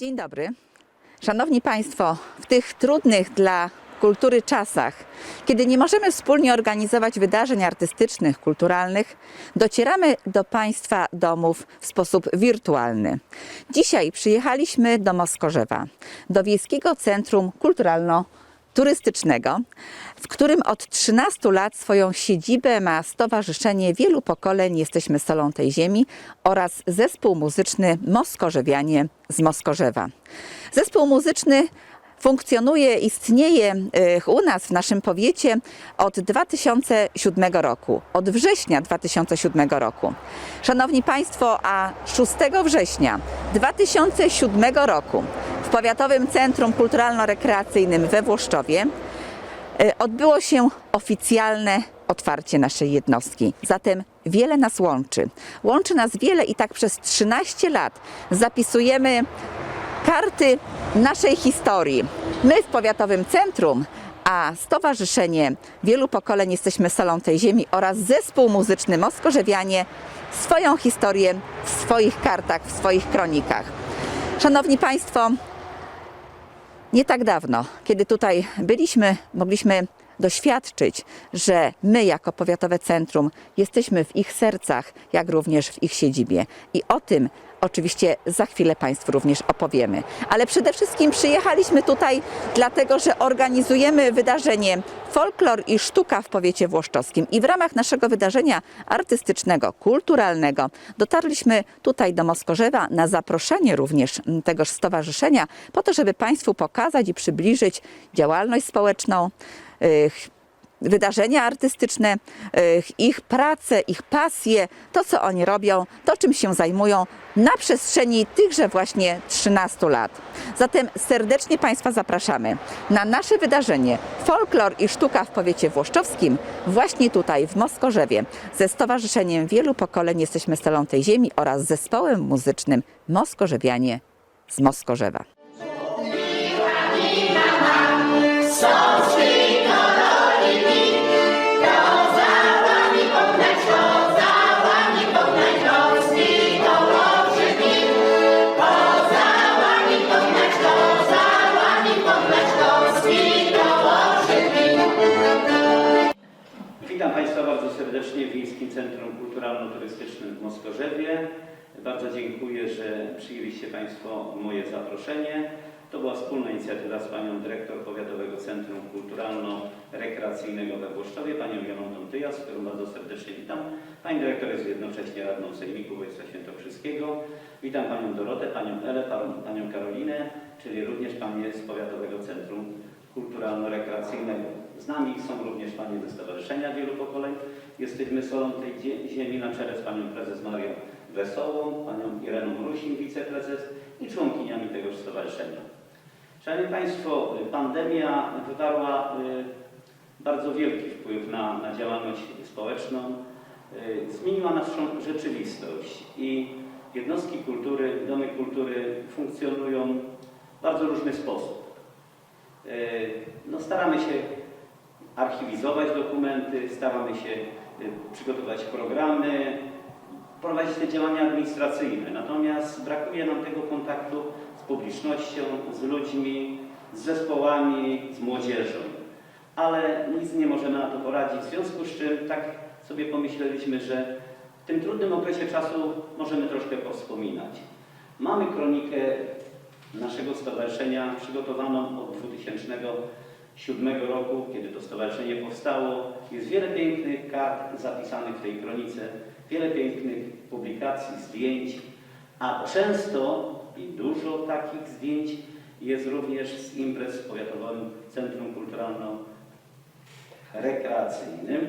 Dzień dobry. Szanowni Państwo, w tych trudnych dla kultury czasach, kiedy nie możemy wspólnie organizować wydarzeń artystycznych, kulturalnych, docieramy do Państwa domów w sposób wirtualny. Dzisiaj przyjechaliśmy do Moskorzewa, do Wiejskiego Centrum Kulturalno-Turystycznego, w którym od 13 lat swoją siedzibę ma Stowarzyszenie Wielu Pokoleń Jesteśmy Solą tej Ziemi oraz zespół muzyczny Moskorzewianie z Moskorzewa. Zespół muzyczny funkcjonuje, istnieje y, u nas w naszym powiecie od 2007 roku, od września 2007 roku. Szanowni Państwo, a 6 września 2007 roku w Powiatowym Centrum Kulturalno-Rekreacyjnym we Włoszczowie y, odbyło się oficjalne otwarcie naszej jednostki. Zatem wiele nas łączy. Łączy nas wiele i tak przez 13 lat zapisujemy karty naszej historii. My w Powiatowym Centrum, a Stowarzyszenie Wielu Pokoleń Jesteśmy Solą tej Ziemi oraz zespół muzyczny Moskorzewianie swoją historię w swoich kartach, w swoich kronikach. Szanowni Państwo, nie tak dawno, kiedy tutaj byliśmy, mogliśmy doświadczyć, że my jako powiatowe centrum jesteśmy w ich sercach, jak również w ich siedzibie. I o tym oczywiście za chwilę Państwu również opowiemy. Ale przede wszystkim przyjechaliśmy tutaj dlatego, że organizujemy wydarzenie Folklor i Sztuka w powiecie włoszczowskim. I w ramach naszego wydarzenia artystycznego, kulturalnego dotarliśmy tutaj do Moskorzewa na zaproszenie również tegoż stowarzyszenia po to, żeby Państwu pokazać i przybliżyć działalność społeczną, wydarzenia artystyczne, y, ich pracę, ich pasję, to co oni robią, to czym się zajmują na przestrzeni tychże właśnie 13 lat. Zatem serdecznie Państwa zapraszamy na nasze wydarzenie Folklor i Sztuka w powiecie włoszczowskim właśnie tutaj w Moskorzewie ze Stowarzyszeniem Wielu Pokoleń Jesteśmy Stelą tej Ziemi oraz zespołem muzycznym Moskorzewianie z Moskorzewa. Witam serdecznie w Wiejskim Centrum Kulturalno-Turystycznym w Moskorzewie. Bardzo dziękuję, że przyjęliście Państwo moje zaproszenie. To była wspólna inicjatywa z Panią Dyrektor Powiatowego Centrum Kulturalno-Rekreacyjnego we Włoszczowie, Panią Jolantą Tyjas, którą bardzo serdecznie witam. Pani Dyrektor jest jednocześnie Radną Sejmiku Województwa Świętokrzyskiego. Witam Panią Dorotę, Panią Elę, Panią- Karolinę, czyli również Panie z Powiatowego Centrum Kulturalno-Rekreacyjnego. Z nami są również Panie ze Stowarzyszenia Wielu Pokoleń. Jesteśmy solą tej zie- ziemi na czele z Panią Prezes Marią Wesołą, Panią Ireną Rusin, Wiceprezes i członkiniami tegoż stowarzyszenia. Szanowni Państwo, pandemia wywarła y, bardzo wielki wpływ na, na działalność społeczną. Y, Zmieniła naszą rzeczywistość i jednostki kultury, domy kultury funkcjonują w bardzo różny sposób. Y, No, staramy się archiwizować dokumenty, staramy się przygotować programy, prowadzić te działania administracyjne. Natomiast brakuje nam tego kontaktu z publicznością, z ludźmi, z zespołami, z młodzieżą. Ale nic nie możemy na to poradzić, w związku z czym tak sobie pomyśleliśmy, że w tym trudnym okresie czasu możemy troszkę powspominać. Mamy kronikę naszego stowarzyszenia przygotowaną od 2007 roku, kiedy to stowarzyszenie powstało. Jest wiele pięknych kart zapisanych w tej kronice, wiele pięknych publikacji, zdjęć, a często i dużo takich zdjęć jest również z imprez w Powiatowym Centrum Kulturalno-Rekreacyjnym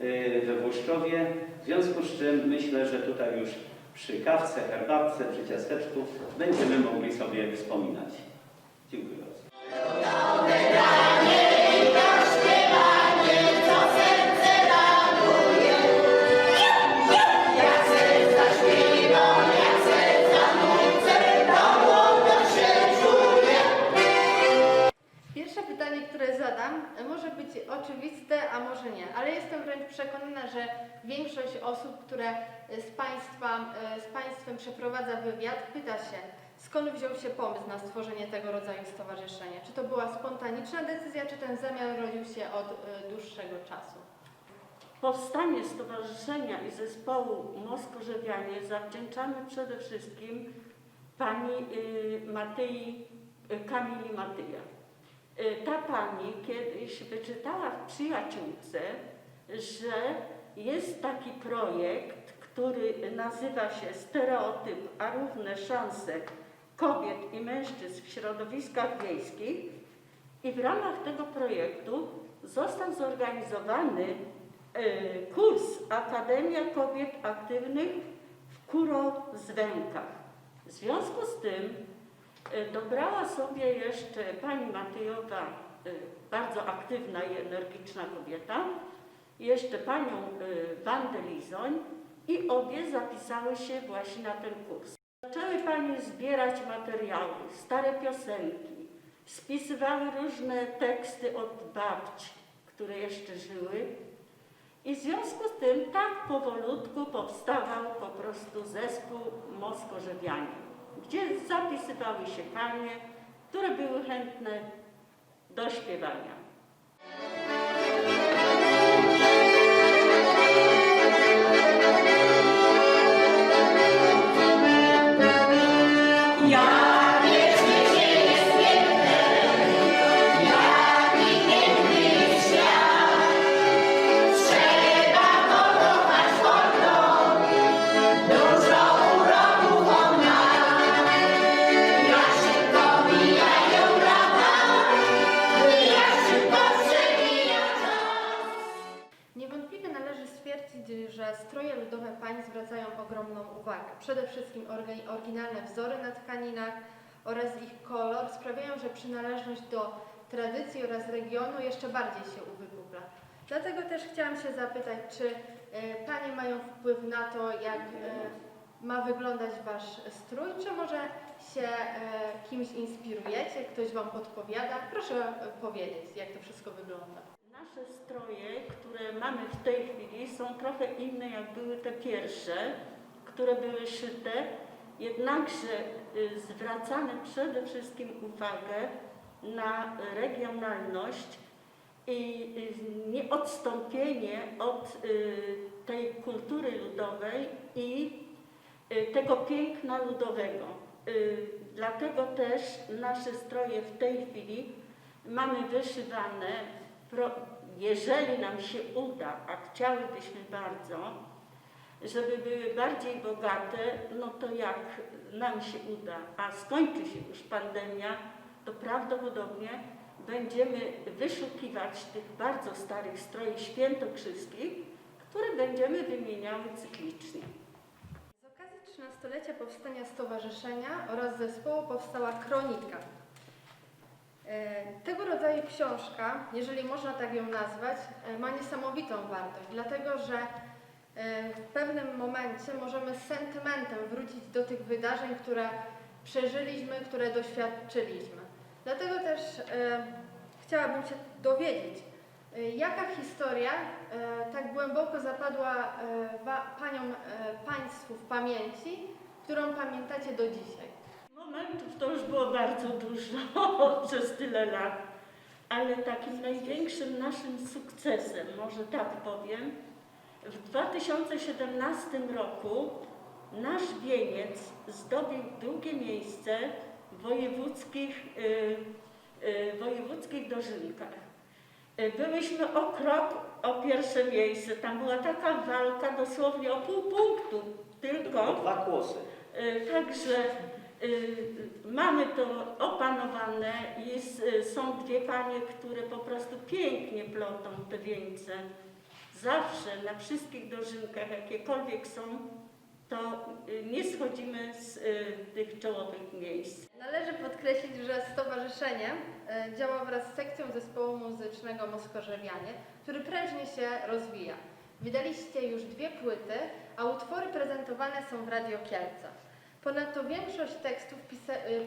yy, we Włoszczowie. W związku z czym myślę, że tutaj już przy kawce, herbatce, przy ciasteczku będziemy mogli sobie wspominać. Dziękuję oczywiste, a może nie, ale jestem wręcz przekonana, że większość osób, które z, państwa, z Państwem przeprowadza wywiad, pyta się, Skąd wziął się pomysł na stworzenie tego rodzaju stowarzyszenia? Czy to była spontaniczna decyzja, czy ten zamiar rodził się od y, dłuższego czasu? Powstanie stowarzyszenia i zespołu Moskorzewianie zawdzięczamy przede wszystkim pani y, Matyi, Kamili Matyja. Ta pani kiedyś wyczytała w przyjaciółce, że jest taki projekt, który nazywa się Stereotyp, a równe szanse kobiet i mężczyzn w środowiskach wiejskich i w ramach tego projektu został zorganizowany e, kurs Akademia Kobiet Aktywnych w Kurozwękach. W związku z tym e, dobrała sobie jeszcze pani Matyjowa, bardzo aktywna i energiczna kobieta, jeszcze panią e, Wandę Lizoń i obie zapisały się właśnie na ten kurs. Zaczęły panie zbierać materiały, stare piosenki, spisywały różne teksty od babci, które jeszcze żyły. I w związku z tym tak powolutku powstawał po prostu zespół Moskorzewianie, gdzie zapisywały się panie, które były chętne do śpiewania. Uwagę. Przede wszystkim oryginalne wzory na tkaninach oraz ich kolor sprawiają, że przynależność do tradycji oraz regionu jeszcze bardziej się uwypukla. Dlatego też chciałam się zapytać, czy e, Panie mają wpływ na to, jak e, ma wyglądać Wasz strój, czy może się e, kimś inspirujecie, ktoś Wam podpowiada? Proszę powiedzieć, jak to wszystko wygląda. Nasze stroje, które mamy w tej chwili, są trochę inne jak były te pierwsze, które były szyte, jednakże y, zwracamy przede wszystkim uwagę na regionalność i y, nieodstąpienie od y, tej kultury ludowej i tego piękna ludowego. Dlatego też nasze stroje w tej chwili mamy wyszywane, jeżeli nam się uda, a chciałybyśmy bardzo, żeby były bardziej bogate, no to jak nam się uda, a skończy się już pandemia, to prawdopodobnie będziemy wyszukiwać tych bardzo starych stroi świętokrzyskich, które będziemy wymieniały cyklicznie. Z okazji 13-lecia powstania stowarzyszenia oraz zespołu powstała kronika. E, Tego rodzaju książka, jeżeli można tak ją nazwać, e, ma niesamowitą wartość, dlatego że w pewnym momencie możemy z sentymentem wrócić do tych wydarzeń, które przeżyliśmy, które doświadczyliśmy. Dlatego też e, chciałabym się dowiedzieć, e, jaka historia e, tak głęboko zapadła e, e, Państwu w pamięci, którą pamiętacie do dzisiaj. Momentów to już było bardzo dużo przez tyle lat, ale takim największym naszym sukcesem, może tak powiem, w 2017 roku nasz wieniec zdobił drugie miejsce w wojewódzkich, y, y, wojewódzkich dożynkach. Y, Byłyśmy o krok o pierwsze miejsce. Tam była taka walka dosłownie o pół punktu tylko. Dwa głosy. Także mamy to opanowane. Jest, są dwie panie, które po prostu pięknie plotą te wieńce. Zawsze na wszystkich dożynkach, jakiekolwiek są, to y, nie schodzimy z y, tych czołowych miejsc. Należy podkreślić, że stowarzyszenie e, działa wraz z sekcją zespołu muzycznego Moskorzewianie, który prężnie się rozwija. Wydaliście już dwie płyty, a utwory prezentowane są w Radio. Ponadto większość tekstów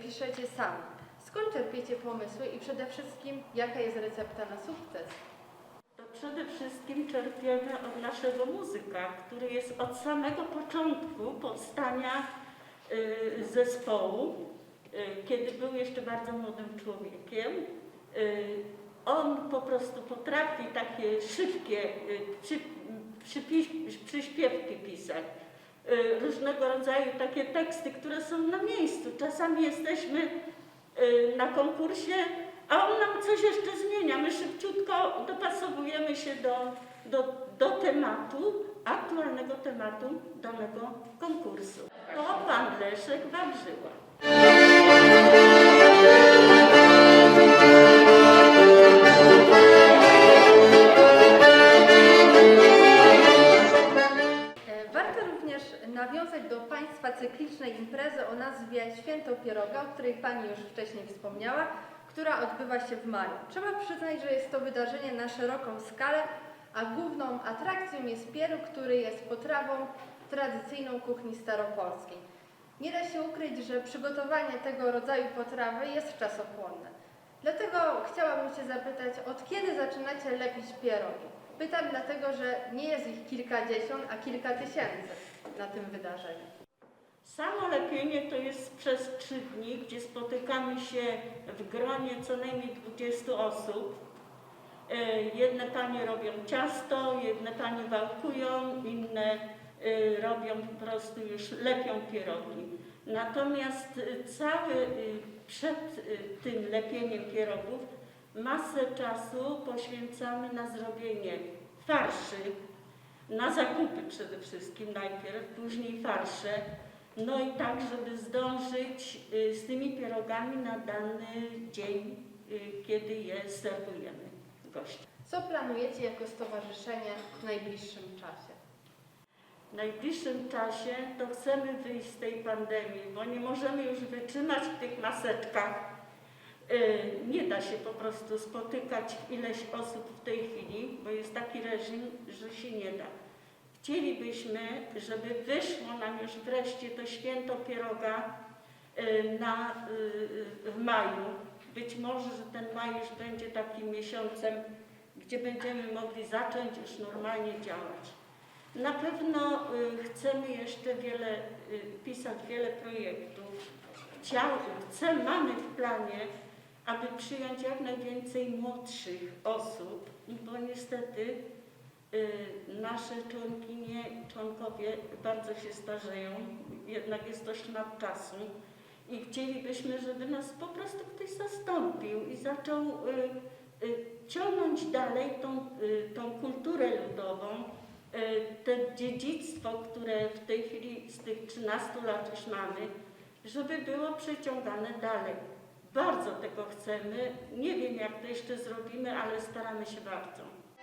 piszecie sami. Skąd czerpiecie pomysły i przede wszystkim jaka jest recepta na sukces? Przede wszystkim czerpiemy od naszego muzyka, który jest od samego początku powstania y, zespołu kiedy był jeszcze bardzo młodym człowiekiem. Y, On po prostu potrafi takie szybkie y, przy, przypiś- przyśpiewki pisać. Y, Różnego rodzaju takie teksty, które są na miejscu. Czasami jesteśmy y, na konkursie, a on nam coś jeszcze zmienia. My szybciutko dopasowujemy się do, do, do tematu, aktualnego tematu danego konkursu. To pan Leszek Wawrzyła. E, nawiązać do Państwa cyklicznej imprezy o nazwie Święto Pieroga, o której Pani już wcześniej wspomniała, która odbywa się w maju. Trzeba przyznać, że jest to wydarzenie na szeroką skalę, a główną atrakcją jest pieróg, który jest potrawą tradycyjną kuchni staropolskiej. Nie da się ukryć, że przygotowanie tego rodzaju potrawy jest czasochłonne. Dlatego chciałabym się zapytać, od kiedy zaczynacie lepić pierogi? Pytam dlatego, że nie jest ich kilkadziesiąt, a kilka tysięcy na tym wydarzeniu. Samo lepienie to jest przez trzy dni, gdzie spotykamy się w gronie co najmniej 20 osób. E, Jedne panie robią ciasto, jedne panie wałkują, inne e, robią po prostu już lepią pierogi. Natomiast e, cały przed tym lepieniem pierogów masę czasu poświęcamy na zrobienie farszy, na zakupy przede wszystkim najpierw, później farsze, no i tak, żeby zdążyć y, z tymi pierogami na dany dzień, y, kiedy je serwujemy gościom. Co planujecie jako stowarzyszenie w najbliższym czasie? W najbliższym czasie to chcemy wyjść z tej pandemii, bo nie możemy już wytrzymać w tych maseczkach. Y, Nie da się po prostu spotykać ileś osób w tej chwili, bo jest taki reżim, że się nie da. Chcielibyśmy, żeby wyszło nam już wreszcie to święto pieroga y, na, y, w maju. Być może, że ten maj już będzie takim miesiącem, gdzie będziemy mogli zacząć już normalnie działać. Na pewno y, chcemy jeszcze wiele y, pisać wiele projektów. Chciał, chcę, mamy w planie, aby przyjąć jak najwięcej młodszych osób, bo niestety y, nasze członkinie, członkowie bardzo się starzeją, jednak jest to szmat czasu i chcielibyśmy, żeby nas po prostu ktoś zastąpił i zaczął y, y, ciągnąć dalej tą, y, tą kulturę ludową, y, to dziedzictwo, które w tej chwili z tych 13 lat już mamy, żeby było przeciągane dalej. Bardzo tego chcemy. Nie wiem, jak to jeszcze zrobimy, ale staramy się bardzo.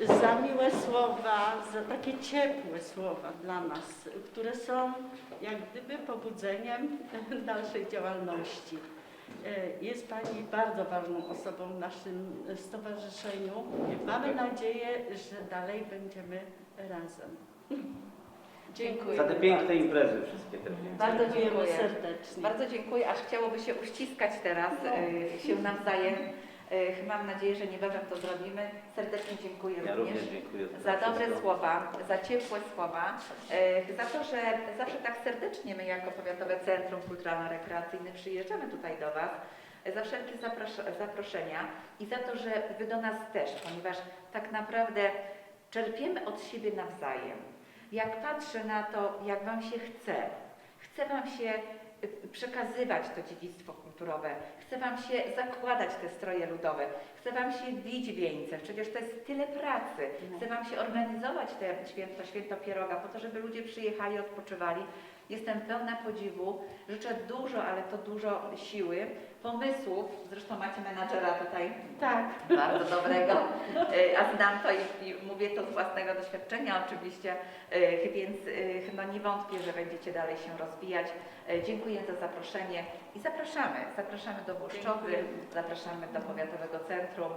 za miłe słowa, za takie ciepłe słowa dla nas, które są jak gdyby pobudzeniem dalszej działalności. E, Jest Pani bardzo ważną osobą w naszym stowarzyszeniu. Mamy nadzieję, że dalej będziemy razem. Dziękuję. Za te piękne imprezy wszystkie te piękne. Bardzo dziękuję. serdecznie. Bardzo dziękuję, aż chciałoby się uściskać teraz No. się nawzajem. Mam nadzieję, że niebawem to zrobimy. Serdecznie dziękuję Ja również dziękuję za dobre wszystko. słowa, za ciepłe słowa, za to, że zawsze tak serdecznie my jako Powiatowe Centrum Kulturalno-Rekreacyjne przyjeżdżamy tutaj do Was, e, za wszelkie zapros- zaproszenia i za to, że Wy do nas też, ponieważ tak naprawdę czerpiemy od siebie nawzajem. Jak patrzę na to, jak Wam się chce, chce Wam się przekazywać to dziedzictwo kulturowe, chce Wam się zakładać te stroje ludowe, chce Wam się bić wieńce, przecież to jest tyle pracy, chce Wam się organizować te święto, święto pieroga po to, żeby ludzie przyjechali, odpoczywali. Jestem pełna podziwu. Życzę dużo, ale to dużo siły, pomysłów. Zresztą macie menadżera tutaj Tak. bardzo dobrego, y, a znam to i, i mówię to z własnego doświadczenia oczywiście, y, więc no nie wątpię, że będziecie dalej się rozwijać. Dziękuję za zaproszenie i zapraszamy, zapraszamy do Włoszczowy, zapraszamy do Powiatowego Centrum.